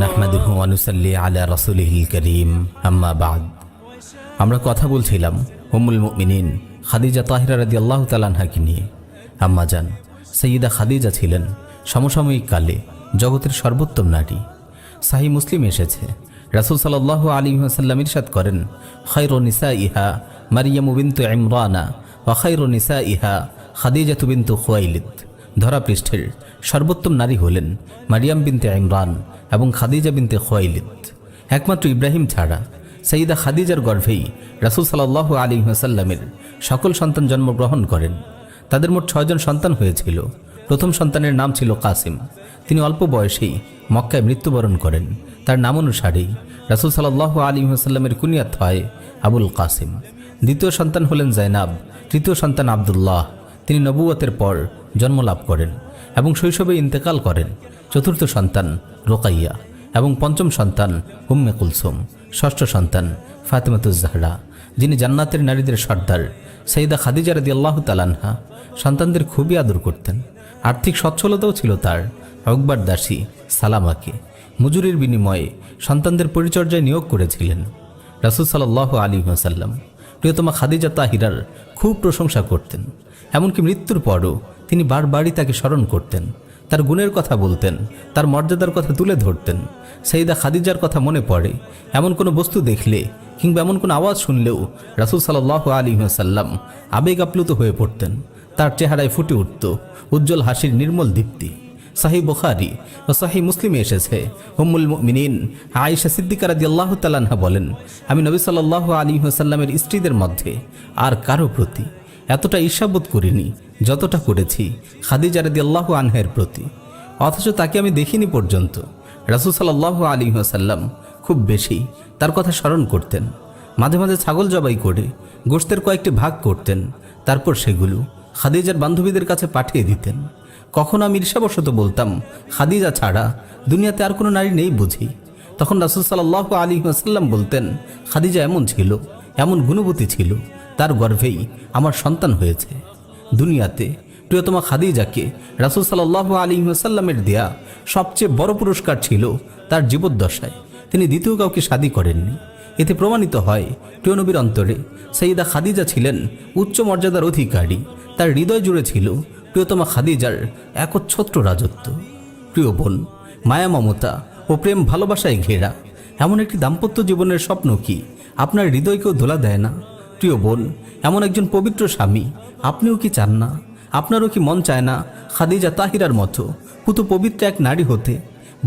আলা আমরা কথা বলছিলাম, উম্মুল মুমিনিন খাদিজা তাহিরা রাদিয়াল্লাহু তাআলা আনহাকে নিয়ে। আম্মা জান সৈয়দা খাদিজা ছিলেন সমসাময়িক কালে জগতের সর্বোত্তম নারী। সাহি মুসলিম এসেছে। রাসূল সাল্লাল্লাহু আলাইহি ওয়াসাল্লাম ইরশাদ করেন, খায়রু নিসা ইহা মারিয়ামু বিনতু ইমরানা ওয়া খায়রু নিসা ইহা খাদিজাতু বিনতু খুয়াইলিদ। ধরা পৃষ্ঠের সর্বোত্তম নারী হলেন মারিয়াম বিনতে ইমরান। এবং খাদিজা বিনতে খোয়াইলিদ। একমাত্র ইব্রাহিম ছাড়া সঈদা খাদিজার গর্ভেই রাসুল সাল্লাহ আলী হাসাল্লামের সকল সন্তান জন্মগ্রহণ করেন। তাদের মোট ছয়জন সন্তান হয়েছিল। প্রথম সন্তানের নাম ছিল কাসিম। তিনি অল্প বয়সেই মক্কায় মৃত্যুবরণ করেন। তার নাম অনুসারেই রাসুল সাল্লাহ আলী হাসাল্লামের কুনিয়াত হয় আবুল কাসিম। দ্বিতীয় সন্তান হলেন জাইনাব, তৃতীয় সন্তান আবদুল্লাহ। তিনি নবুয়তের পর জন্মলাভ করেন। এবং শৈশবে ইন্তেকাল করেন চতুর্থ সন্তান রোকাইয়া এবং পঞ্চম সন্তান উম্মে কুলসুম, ষষ্ঠ সন্তান ফাতেমাতুজ্জাহরা যিনি জান্নাতের নারীদের সর্দার সৈদা খাদিজা রদি আল্লাহ তালানহা সন্তানদের খুবই আদর করতেন। আর্থিক সচ্ছলতাও ছিল তার। আকবর দাসী সালামাকে মজুরির বিনিময়ে সন্তানদের পরিচর্যায় নিয়োগ করেছিলেন। রাসুল সাল্লাহ আলী ওয়াসাল্লাম প্রিয়তমা খাদিজা তাহিরার খুব প্রশংসা করতেন। এমনকি মৃত্যুর পরও তিনি বারবারই তাকে স্মরণ করতেন। তার গুণের কথা বলতেন, তার মর্যাদার কথা তুলে ধরতেন। সেইদা খাদিজার কথা মনে পড়ে, এমন কোনো বস্তু দেখলে কিংবা এমন কোনো আওয়াজ শুনলেও রাসুল সাল্লাহ আলী সাল্লাম আবেগ আপ্লুত হয়ে পড়তেন। তার চেহারায় ফুটে উঠত উজ্জ্বল হাসির নির্মল দীপ্তি। সাহি বুখারি ও সাহি মুসলিমে এসেছে। হুমুল মিনিন আয়েশা সিদ্দিকা রাদি আল্লাহ তালানহা বলেন, আমি নবী সাল্লাহ আলী সাল্লামের স্ত্রীদের মধ্যে আর কারও প্রতি এতটা ঈর্ষাবোধ করিনি যতটা করেছি খাদিজা রাদি আল্লাহ আনহের প্রতি। অথচ তাকে আমি দেখিনি পর্যন্ত। রাসুল সাল্লাহ আলী সাল্লাম খুব বেশি তার কথা স্মরণ করতেন। মাঝে মাঝে ছাগল জবাই করে গোষ্ঠের কয়েকটি ভাগ করতেন, তারপর সেগুলো খাদিজার বান্ধবীদের কাছে পাঠিয়ে দিতেন। কখনো আমি ঈর্ষাবশত বলতাম, খাদিজা ছাড়া দুনিয়াতে আর কোনো নারী নেই বুঝি? তখন রাসুল সাল্লাহ আলী আসাল্লাম বলতেন, খাদিজা এমন ছিল, এমন গুণবতী ছিল, তার গর্ভেই আমার সন্তান হয়েছে। দুনিয়াতে প্রিয়তমা খাদিজাকে রাসুল সাল্লাহ আলী আসাল্লামের দেয়া সবচেয়ে বড় পুরস্কার ছিল তার জীবদ্দশায়। তিনি দ্বিতীয় কাউকে শাদি করেননি। এতে প্রমাণিত হয়, প্রিয়নবীর অন্তরে সঈদা খাদিজা ছিলেন উচ্চ মর্যাদার অধিকারী। তার হৃদয় জুড়ে ছিল প্রিয়তমা খাদিজার একচ্ছত্র রাজত্ব। প্রিয় বোন, মায়া মমতা ও প্রেম ভালোবাসায় ঘেরা, এমন একটি দাম্পত্য জীবনের স্বপ্ন কি আপনার হৃদয়কেও ধোলা দেয় না? প্রিয় বোন, এমন একজন পবিত্র স্বামী আপনিও কি চান না? আপনারও কি মন চায় না খাদিজা তাহিরার মতো পুতু পবিত্র এক নারী হতে?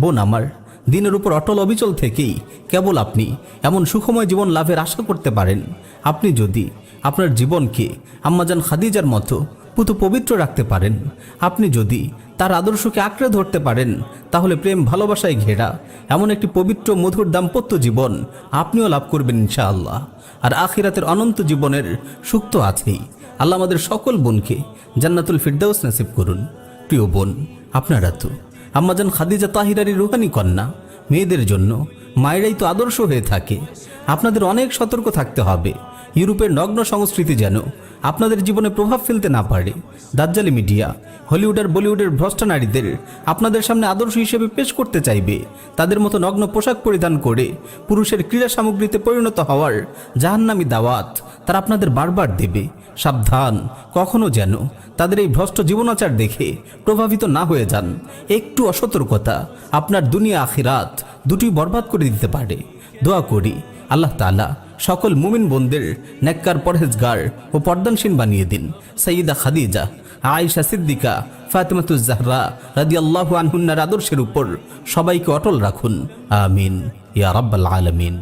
বোন আমার, দিনের উপর অটল অবিচল থেকেই কেবল আপনি এমন সুখময় জীবন লাভের আশা করতে পারেন। আপনি যদি আপনার জীবনকে আম্মাজান খাদিজার মতো পুতু পবিত্র রাখতে পারেন। আপনি যদি তার আদর্শকে আঁকড়ে ধরতে পারেন, তাহলে প্রেম ভালোবাসায় ঘেরা এমন একটি পবিত্র মধুর দাম্পত্য জীবন আপনিও লাভ করবেন ইনশাআল্লাহ। আর আখিরাতের অনন্ত জীবনের সুখ তো আছেই। আল্লাহ আমাদের সকল বোনকে জান্নাতুল ফিরদাউস নাসিব করুন। প্রিয় বোন, আপনারা তো আম্মাজান খাদিজা তাহিরারি রুহানি কন্যা। মেয়েদের জন্য মায়েরাই তো আদর্শ হয়ে থাকে। আপনাদের অনেক সতর্ক থাকতে হবে। ইউরোপের নগ্ন সংস্কৃতি যেন আপনাদের জীবনে প্রভাব ফেলতে না পারে। দাজ্জালি মিডিয়া, হলিউড আর বলিউডের ভ্রষ্ট নারীদের আপনাদের সামনে আদর্শ হিসেবে পেশ করতে চাইবে। তাদের মতো নগ্ন পোশাক পরিধান করে পুরুষের ক্রীড়া সামগ্রীতে পরিণত হওয়ার জাহান্নামি দাওয়াত তারা আপনাদের বারবার দেবে। সাবধান, কখনো যেন তাদের এই ভ্রষ্ট জীবনাচার দেখে প্রভাবিত না হয়ে যান। একটু অসতর্কতা আপনার দুনিয়া আখিরাত দুটি বরবাদ করে দিতে পারে। দোয়া করি আল্লাহ তালা সকল মুমিন বন্দের নেককার পরহেজগার ও পর্দানসীন বানিয়ে দিন। সঈদা খাদিজা, আয়েশা সিদ্দিকা ফাতেমাতুজাহরা রাদি আল্লাহ আনহুন্নার আদর্শের উপর সবাইকে অটল রাখুন। আমিন। ইয়া রাব্বাল আলমিন।